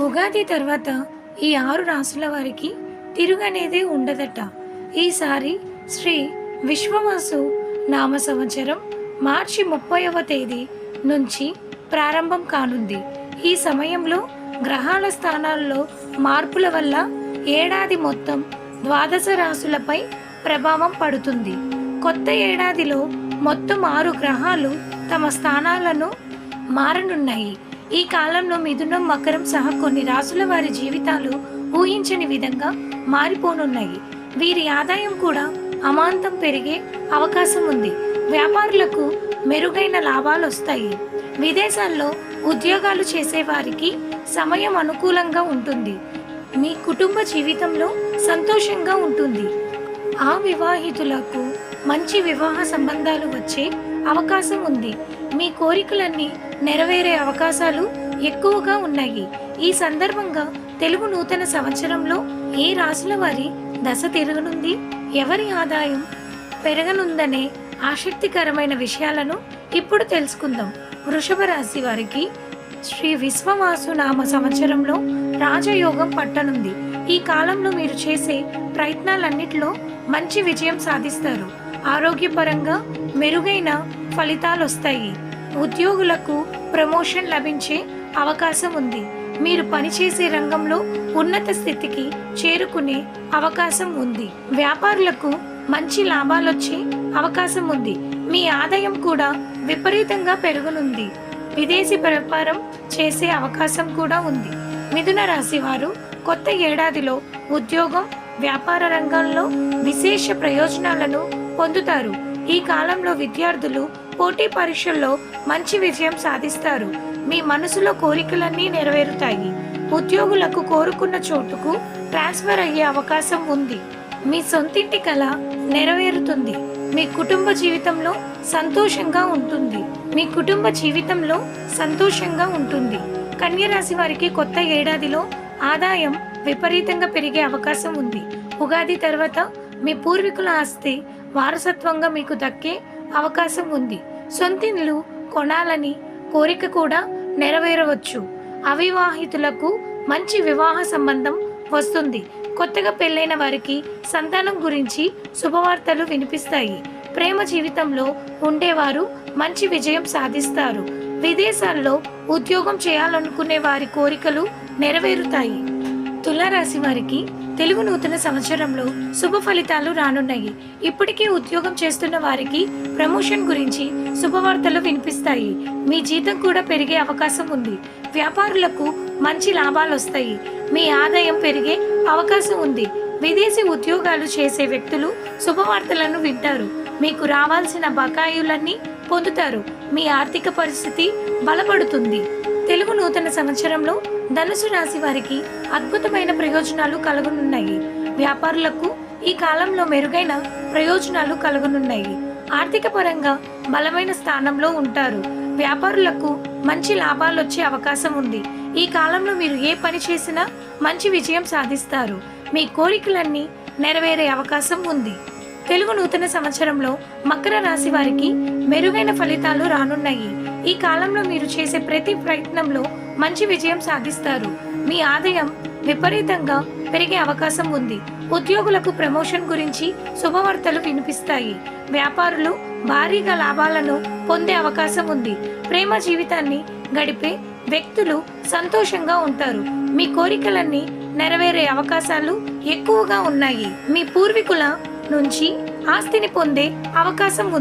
ఉగాది తర్వాత ఈ ఆరు రాసుల వారికి తిరుగనేదే ఉండదట. ఈసారి శ్రీ విశ్వవాసు నామ సంవత్సరం మార్చి ముప్పైవ తేదీ నుంచి ప్రారంభం కానుంది. ఈ సమయంలో గ్రహాల స్థానాల్లో మార్పుల వల్ల ఏడాది మొత్తం ద్వాదశ రాశులపై ప్రభావం పడుతుంది. కొత్త ఏడాదిలో మొత్తం ఆరు గ్రహాలు తమ స్థానాలను మారనున్నాయి. ఈ కాలంలో మిథునం మకరం సహా కొన్ని రాసుల వారి జీవితాలు ఊహించని విధంగా మారిపోనున్నాయి. వీరి ఆదాయం కూడా అమాంతం పెరిగే అవకాశం ఉంది. వ్యాపారులకు మెరుగైన లాభాలు వస్తాయి. విదేశాల్లో ఉద్యోగాలు చేసే వారికి సమయం అనుకూలంగా ఉంటుంది. మీ కుటుంబ జీవితంలో సంతోషంగా ఉంటుంది. ఆ వివాహితులకు మంచి వివాహ సంబంధాలు వచ్చే అవకాశం ఉంది. మీ కోరికలన్నీ నెరవేరే అవకాశాలు ఎక్కువగా ఉన్నాయి. ఈ సందర్భంగా తెలుగు నూతన సంవత్సరంలో ఏ రాశుల వారి దశ తిరగనుంది? ఎవరి ఆదాయం పెరగనుందనే ఆసక్తికరమైన విషయాలను ఇప్పుడు తెలుసుకుందాం. వృషభ రాశి వారికి శ్రీ విశ్వవాసు నామ సంవత్సరంలో రాజయోగం పట్టనుంది. ఈ కాలంలో మీరు చేసే ప్రయత్నాలన్నిటిలో మంచి విజయం సాధిస్తారు. ఆరోగ్యపరంగా మెరుగైన ఫలితాలు వస్తాయి. ఉద్యోగులకు ప్రమోషన్ లభించే అవకాశం ఉంది. మీరు పనిచేసే రంగంలో ఉన్నత స్థితికి చేరుకునే అవకాశం ఉంది. వ్యాపారులకు మంచి లాభాలొచ్చే అవకాశం ఉంది. మీ ఆదాయం కూడా విపరీతంగా పెరుగునుంది. విదేశీ వ్యాపారం చేసే అవకాశం కూడా ఉంది. మిథున రాశి వారు కొత్త ఏడాదిలో ఉద్యోగం వ్యాపార రంగంలో విశేష ప్రయోజనాలను పొందుతారు. ఈ కాలంలో విద్యార్థులు పోటీ పరీక్షల్లో మంచి విజయం సాధిస్తారు. మీ మనసులో కోరికలన్నీ నెరవేరుతాయి. ఉద్యోగులకు కోరుకున్న చోటుకు ట్రాన్స్ఫర్ అయ్యే అవకాశం ఉంది. మీ సొంతింటి కళ నెరవేరుతుంది. మీ కుటుంబ జీవితంలో సంతోషంగా ఉంటుంది. మీ కుటుంబ జీవితంలో సంతోషంగా ఉంటుంది. కన్యరాశి వారికి కొత్త ఏడాదిలో ఆదాయం విపరీతంగా పెరిగే అవకాశం ఉంది. ఉగాది తర్వాత మీ పూర్వీకుల ఆస్తి వారసత్వంగా మీకు దక్కే అవకాశం ఉంది. సొంతిండ్లు కొనాలని కోరిక కూడా నెరవేరవచ్చు. అవివాహితులకు మంచి వివాహ సంబంధం వస్తుంది. కొత్తగా పెళ్ళైన వారికి సంతానం గురించి శుభవార్తలు వినిపిస్తాయి. ప్రేమ జీవితంలో ఉండేవారు మంచి విజయం సాధిస్తారు. విదేశాల్లో ఉద్యోగం చేయాలనుకునే వారి కోరికలు నెరవేరుతాయి. తులారాశి వారికి తెలుగు నూతన సంవత్సరంలో శుభ ఫలితాలు రానున్నాయి. ఇప్పటికే ఉద్యోగం చేస్తున్న వారికి ప్రమోషన్ గురించి శుభవార్తలు వినిపిస్తాయి. మీ జీతం కూడా పెరిగే అవకాశం ఉంది. వ్యాపారులకు మంచి లాభాలు వస్తాయి. మీ ఆదాయం పెరిగే అవకాశం ఉంది. విదేశీ ఉద్యోగాలు చేసే వ్యక్తులు శుభవార్తలను వింటారు. మీకు రావాల్సిన బకాయిలన్నీ పొందుతారు. మీ ఆర్థిక పరిస్థితి బలపడుతుంది. తెలుగు నూతన సంవత్సరంలో ధనుసు రాశి వారికి అద్భుతమైన ప్రయోజనాలు కలుగనున్నాయి. వ్యాపారులకు ఈ కాలంలో మెరుగైన ప్రయోజనాలు కలుగనున్నాయి. ఆర్థిక పరంగా బలమైన స్థానంలో ఉంటారు. వ్యాపారులకు మంచి లాభాలు వచ్చే అవకాశం ఉంది. ఈ కాలంలో మీరు ఏ పని చేసినా మంచి విజయం సాధిస్తారు. మీ కోరికలన్నీ నెరవేరే అవకాశం ఉంది. తెలుగు నూతన సంవత్సరంలో మకర రాశి వారికి మెరుగైన ఫలితాలు రానున్నాయి. ఈ కాలంలో మీరు చేసే ప్రతి ప్రయత్నంలో మంచి విజయం సాధిస్తారు. మీ ఆదాయం విపరీతంగా పెరిగే అవకాశం ఉంది. ఉద్యోగులకు ప్రమోషన్ గురించి శుభవార్తలు వినిపిస్తాయి. వ్యాపారులు భారీగా లాభాలను పొందే అవకాశం ఉంది. ప్రేమ జీవితాన్ని గడిపే వ్యక్తులు సంతోషంగా ఉంటారు. మీ కోరికలన్నీ నెరవేరే అవకాశాలు ఎక్కువగా ఉన్నాయి. మీ పూర్వీకుల నుంచి ఆస్తిని పొందే అవకాశం ఉంది.